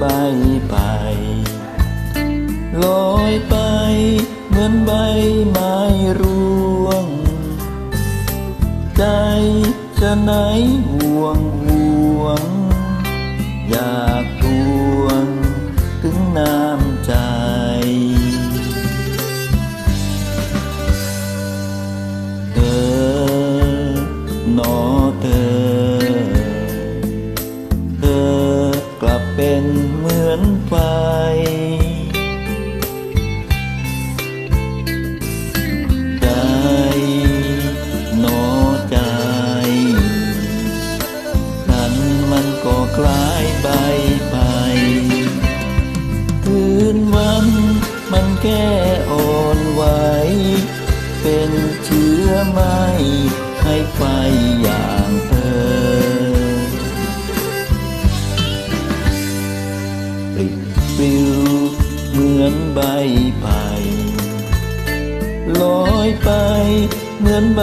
ใบไปลอยไปเหมือนใบไม้ร่วง ใจจะไหนห่วง อ่อนไหวเป็นเชื้อไม้ให้ไฟอย่างเธอปลิดปลิวเหมือนใบไผ่ลอยไปเหมือนใบ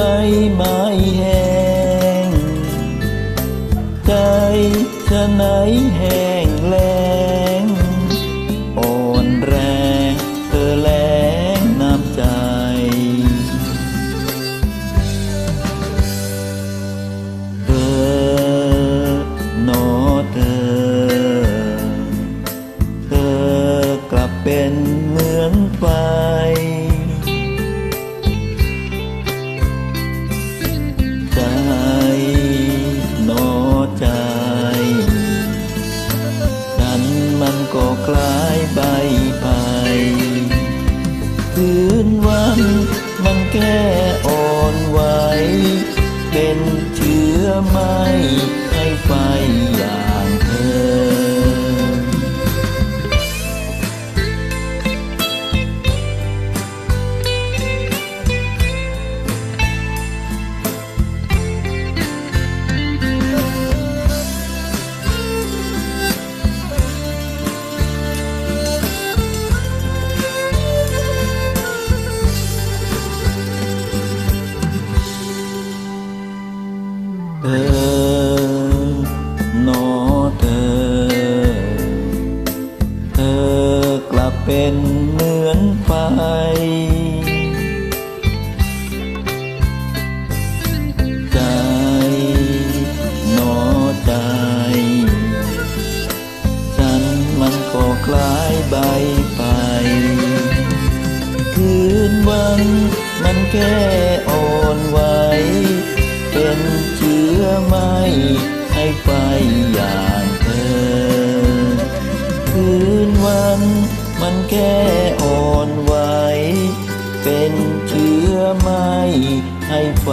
ไม้แห้งใจจะไหนแห้งแล้ง เป็นเหมือนไฟใจหนอใจฉันมันก็คล้ายใบไผ่คืนวันมันแค่อ่อนไหวเป็นเชื้อไม้ให้ไฟอย่างเธอ เป็นเหมือนไฟใจหนอใจ ฉันมันก็คล้ายใบไปคืนวันมันแค่อ่อนไหวเป็นเชื้อไม้ให้ไฟอย่าง แค่อ่อนไหว เป็นเชื้อไม้ให้ไฟ